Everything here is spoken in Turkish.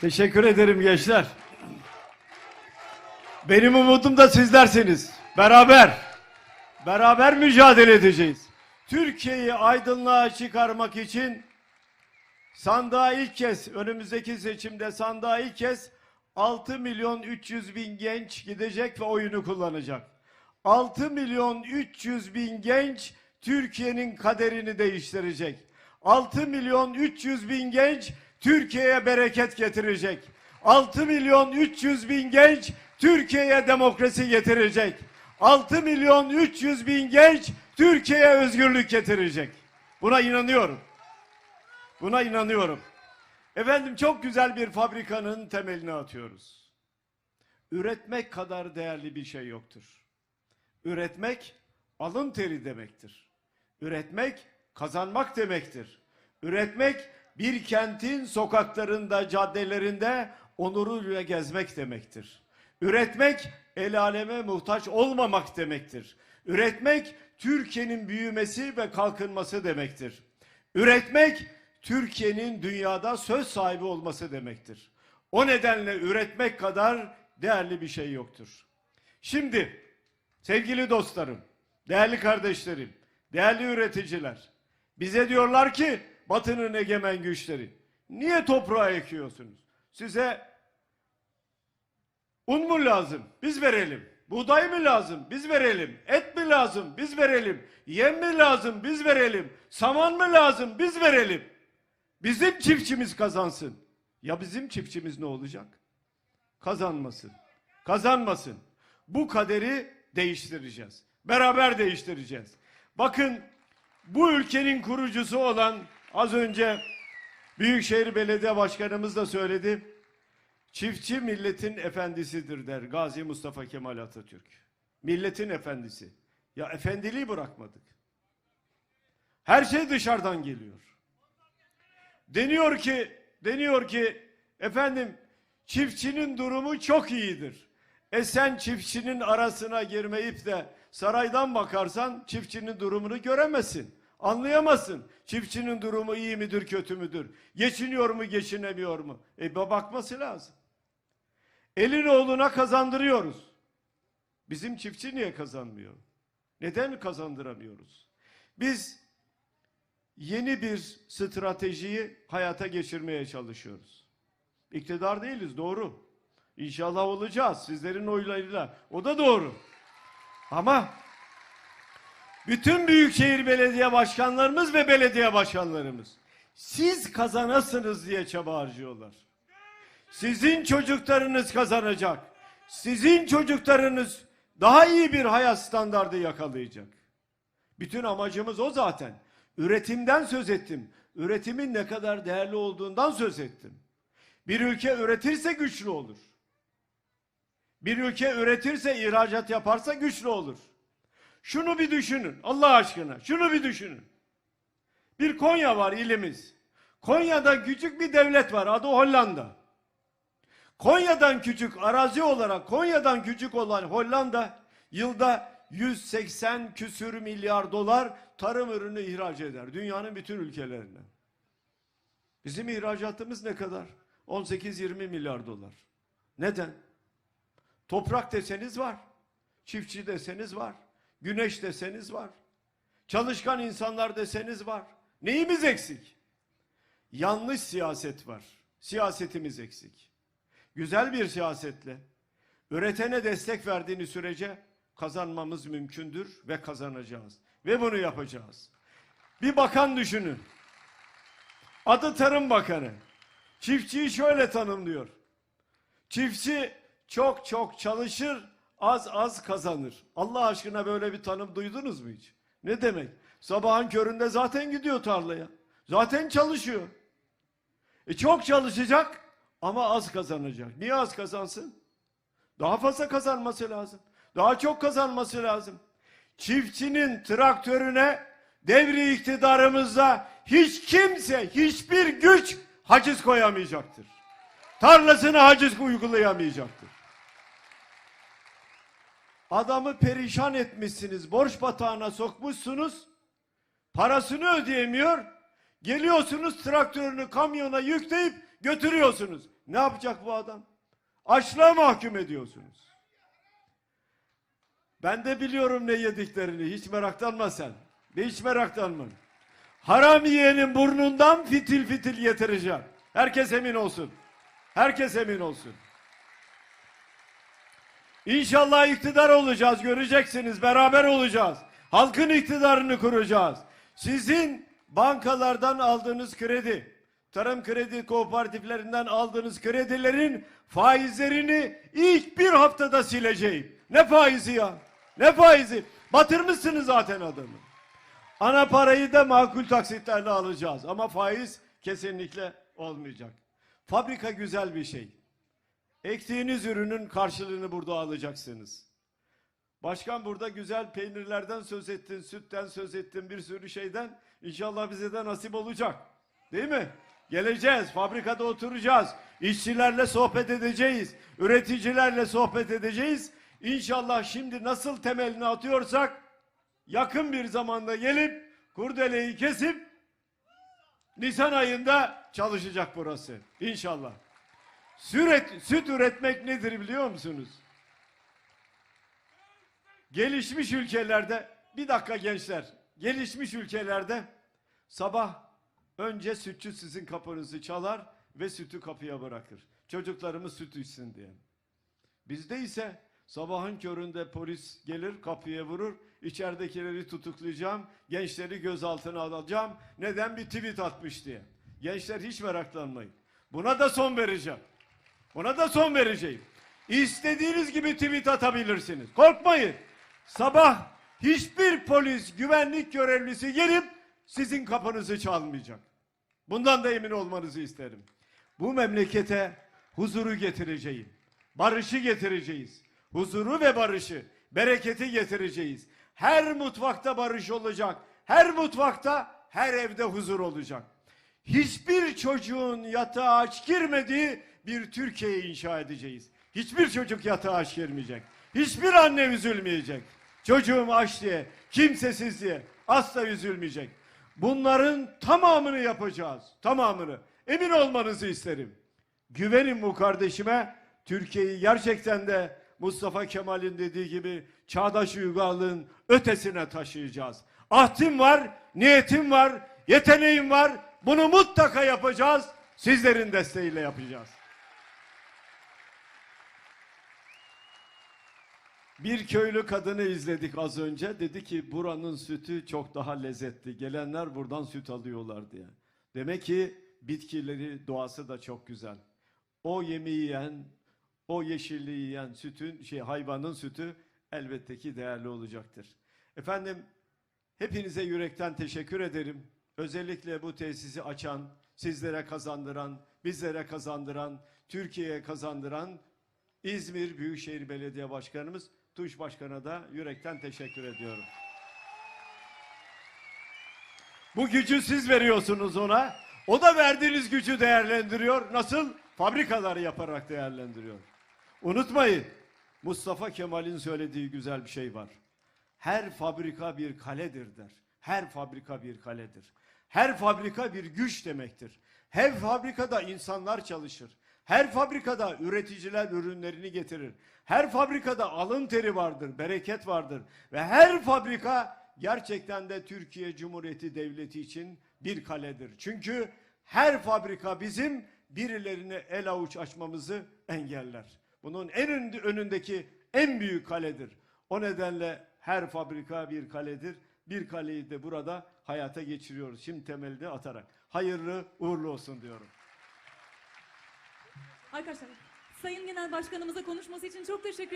Teşekkür ederim gençler. Benim umudum da sizlersiniz. Beraber, beraber mücadele edeceğiz. Türkiye'yi aydınlığa çıkarmak için sandığa ilk kez, önümüzdeki seçimde sandığa ilk kez 6 milyon 300 bin genç gidecek ve oyunu kullanacak. 6 milyon 300 bin genç Türkiye'nin kaderini değiştirecek. 6 milyon 300 bin genç Türkiye'ye bereket getirecek. 6 milyon 300 bin genç Türkiye'ye demokrasi getirecek. 6 milyon 300 bin genç Türkiye'ye özgürlük getirecek. Buna inanıyorum. Buna inanıyorum. Efendim çok güzel bir fabrikanın temelini atıyoruz. Üretmek kadar değerli bir şey yoktur. Üretmek alın teri demektir. Üretmek kazanmak demektir. Üretmek bir kentin sokaklarında, caddelerinde onuruyla gezmek demektir. Üretmek el aleme muhtaç olmamak demektir. Üretmek Türkiye'nin büyümesi ve kalkınması demektir. Üretmek Türkiye'nin dünyada söz sahibi olması demektir. O nedenle üretmek kadar değerli bir şey yoktur. Şimdi sevgili dostlarım, değerli kardeşlerim, değerli üreticiler, bize diyorlar ki Batı'nın egemen güçleri, niye toprağa ekiyorsunuz? Size un mu lazım? Biz verelim. Buğday mı lazım? Biz verelim. Et mi lazım? Biz verelim. Yem mi lazım? Biz verelim. Saman mı lazım? Biz verelim. Bizim çiftçimiz kazansın. Ya bizim çiftçimiz ne olacak? Kazanmasın. Kazanmasın. Bu kaderi değiştireceğiz. Beraber değiştireceğiz. Bakın bu ülkenin kurucusu olan az önce Büyükşehir Belediye Başkanımız da söyledi. Çiftçi milletin efendisidir der Gazi Mustafa Kemal Atatürk. Milletin efendisi. Ya efendiliği bırakmadık. Her şey dışarıdan geliyor. Deniyor ki, deniyor ki efendim çiftçinin durumu çok iyidir. E sen çiftçinin arasına girmeyip de saraydan bakarsan çiftçinin durumunu göremezsin. Anlayamazsın. Çiftçinin durumu iyi midir, kötü müdür? Geçiniyor mu, geçinemiyor mu? E bakması lazım. Elin oğluna kazandırıyoruz. Bizim çiftçi niye kazanmıyor? Neden kazandıramıyoruz? Biz yeni bir stratejiyi hayata geçirmeye çalışıyoruz. İktidar değiliz doğru. İnşallah olacağız sizlerin oylarıyla. O da doğru. Ama bütün büyükşehir belediye başkanlarımız ve belediye başkanlarımız siz kazanasınız diye çaba harcıyorlar. Sizin çocuklarınız kazanacak. Sizin çocuklarınız daha iyi bir hayat standardı yakalayacak. Bütün amacımız o zaten. Üretimden söz ettim. Üretimin ne kadar değerli olduğundan söz ettim. Bir ülke üretirse güçlü olur. Bir ülke üretirse, ihracat yaparsa güçlü olur. Şunu bir düşünün Allah aşkına. Şunu bir düşünün. Bir Konya var ilimiz. Konya'da küçük bir devlet var adı Hollanda. Konya'dan küçük arazi olarak Konya'dan küçük olan Hollanda yılda 180 küsür milyar dolar tarım ürünü ihraç eder. Dünyanın bütün ülkelerinden. Bizim ihracatımız ne kadar? 18-20 milyar dolar. Neden? Toprak deseniz var. Çiftçi deseniz var. Güneş deseniz var. Çalışkan insanlar deseniz var. Neyimiz eksik? Yanlış siyaset var. Siyasetimiz eksik. Güzel bir siyasetle üretene destek verdiğini sürece kazanmamız mümkündür ve kazanacağız. Ve bunu yapacağız. Bir bakan düşünün. Adı Tarım Bakanı. Çiftçiyi şöyle tanımlıyor. Çiftçi çok çok çalışır, az az kazanır. Allah aşkına böyle bir tanım duydunuz mu hiç? Ne demek? Sabahın köründe zaten gidiyor tarlaya. Zaten çalışıyor. E çok çalışacak ama az kazanacak. Niye az kazansın? Daha fazla kazanması lazım. Daha çok kazanması lazım. Çiftçinin traktörüne devri iktidarımızda hiç kimse, hiçbir güç haciz koyamayacaktır. Tarlasına haciz uygulayamayacaktır. Adamı perişan etmişsiniz, borç batağına sokmuşsunuz, parasını ödeyemiyor, geliyorsunuz traktörünü kamyona yükleyip götürüyorsunuz. Ne yapacak bu adam? Açlığa mahkum ediyorsunuz. Ben de biliyorum ne yediklerini. Hiç meraklanma sen. Hiç meraklanma. Haram yiyenin burnundan fitil fitil getireceğim. Herkes emin olsun. Herkes emin olsun. İnşallah iktidar olacağız. Göreceksiniz. Beraber olacağız. Halkın iktidarını kuracağız. Sizin bankalardan aldığınız kredi, tarım kredi kooperatiflerinden aldığınız kredilerin faizlerini ilk bir haftada sileceğim. Ne faizi ya? Ne faizi? Batırmışsınız zaten adamı. Ana parayı da makul taksitlerle alacağız. Ama faiz kesinlikle olmayacak. Fabrika güzel bir şey. Ektiğiniz ürünün karşılığını burada alacaksınız. Başkan burada güzel peynirlerden söz ettin, sütten söz ettin, bir sürü şeyden. İnşallah bize de nasip olacak. Değil mi? Geleceğiz, fabrikada oturacağız. işçilerle sohbet edeceğiz. Üreticilerle sohbet edeceğiz. İnşallah şimdi nasıl temelini atıyorsak yakın bir zamanda gelip kurdeleyi kesip Nisan ayında çalışacak burası. İnşallah. Süret, süt üretmek nedir biliyor musunuz? Gelişmiş ülkelerde, bir dakika gençler, gelişmiş ülkelerde sabah önce sütçü sizin kapınızı çalar ve sütü kapıya bırakır. Çocuklarımız süt içsin diye. Bizde ise sabahın köründe polis gelir kapıya vurur. içeridekileri tutuklayacağım. Gençleri gözaltına alacağım. Neden bir tweet atmış diye. Gençler hiç meraklanmayın. Buna da son vereceğim. Buna da son vereceğim. İstediğiniz gibi tweet atabilirsiniz. Korkmayın. Sabah hiçbir polis güvenlik görevlisi gelip sizin kapınızı çalmayacak. Bundan da emin olmanızı isterim. Bu memlekete huzuru getireceğim. Barışı getireceğiz. Huzuru ve barışı, bereketi getireceğiz. Her mutfakta barış olacak. Her mutfakta, her evde huzur olacak. Hiçbir çocuğun yatağa aç girmediği bir Türkiye inşa edeceğiz. Hiçbir çocuk yatağa aç girmeyecek. Hiçbir anne üzülmeyecek. Çocuğum aç diye, kimsesiz diye asla üzülmeyecek. Bunların tamamını yapacağız. Tamamını. Emin olmanızı isterim. Güvenin bu kardeşime. Türkiye'yi gerçekten de Mustafa Kemal'in dediği gibi çağdaş uygarlığın ötesine taşıyacağız. Ahdim var, niyetim var, yeteneğim var. Bunu mutlaka yapacağız. Sizlerin desteğiyle yapacağız. Bir köylü kadını izledik az önce. Dedi ki buranın sütü çok daha lezzetli. Gelenler buradan süt alıyorlar diye. Demek ki bitkileri, doğası da çok güzel. O yemeği yiyen, o yeşilliği yiyen sütün, şey hayvanın sütü elbette ki değerli olacaktır. Efendim hepinize yürekten teşekkür ederim. Özellikle bu tesisi açan, sizlere kazandıran, bizlere kazandıran, Türkiye'ye kazandıran İzmir Büyükşehir Belediye Başkanımız Tuş Başkan'a da yürekten teşekkür ediyorum. Bu gücü siz veriyorsunuz ona. O da verdiğiniz gücü değerlendiriyor. Nasıl? Fabrikaları yaparak değerlendiriyor. Unutmayın. Mustafa Kemal'in söylediği güzel bir şey var. Her fabrika bir kaledir der. Her fabrika bir kaledir. Her fabrika bir güç demektir. Her fabrikada insanlar çalışır. Her fabrikada üreticiler ürünlerini getirir. Her fabrikada alın teri vardır, bereket vardır. Ve her fabrika gerçekten de Türkiye Cumhuriyeti Devleti için bir kaledir. Çünkü her fabrika bizim birilerine el avuç açmamızı engeller. Bunun en ön- önündeki en büyük kaledir. O nedenle her fabrika bir kaledir. Bir kaleyi de burada hayata geçiriyoruz. Şimdi temeli de atarak. Hayırlı uğurlu olsun diyorum. Arkadaşlar Sayın Genel Başkanımıza konuşması için çok teşekkür